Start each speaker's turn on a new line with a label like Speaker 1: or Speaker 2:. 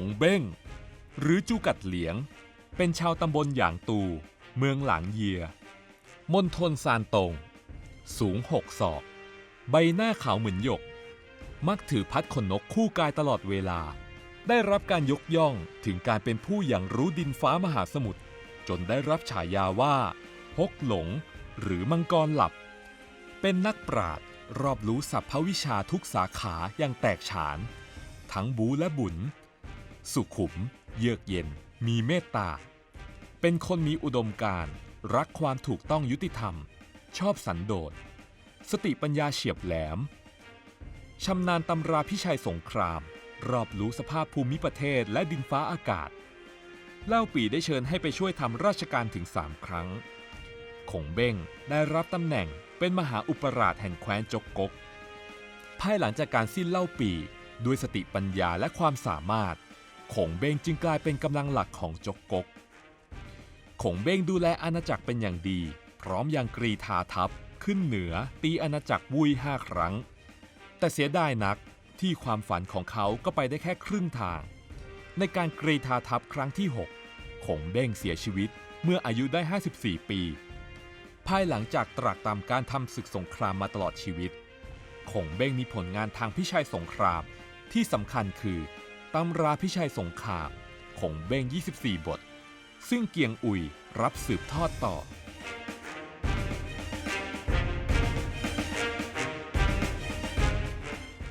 Speaker 1: งเบ้ง หรือจูกัดเหลียง เป็นชาวตำบลหยางตู เมืองหลางเยียมณฑลซานตง สูงหกศอก ใบหน้าขาวเหมือนหยก มักถือพัดขนนกคู่กายตลอดเวลา ได้รับการยกย่องถึงการเป็นผู้อย่างรู้ดินฟ้ามหาสมุทรจนได้รับฉายาว่าฮกหลง หรือมังกรหลับ เป็นนักปราชญ์รอบรู้สัพพวิชาทุกสาขาอย่างแตกฉาน ทั้งบูและบุญ สุขุม เยือกเย็น มีเมตตา เป็นคนมีอุดมการรักความถูกต้องยุติธรรม ชอบสันโดษ สติปัญญาเฉียบแหลมชำนาญตำราพิชัยสงคราม รอบรู้สภาพภูมิประเทศและดินฟ้าอากาศ เล่าปีได้เชิญให้ไปช่วยทำราชการถึงสามครั้งขงเบ้งได้รับตำแหน่งเป็นมหาอุปราชแห่งแคว้นจกกกภายหลังจากการสิ้นเล่าปีด้วยสติปัญญาและความสามารถ ขงเบ้งจึงกลายเป็นกำลังหลักของจกกก ขงเบ้งดูแลอาณาจักรเป็นอย่างดี พร้อมยังกรีธาทัพ ขึ้นเหนือตีอาณาจักรวุยห้าครั้ง แต่เสียดายนักที่ความฝันของเขาก็ไปได้แค่ครึ่งทาง ในการกรีธาทัพครั้งที่ 6 ขงเบ้งเสียชีวิตเมื่ออายุได้ 54 ปี ภายหลังจากตรากตรำการทำศึกสงครามมาตลอดชีวิต ขงเบ้งมีผลงานทางพิชัยสงครามที่สำคัญคือ ตำราพิชัยสงครามของเบ้ง 24 บท ซึ่งเกียงอุยรับสืบทอดต่อ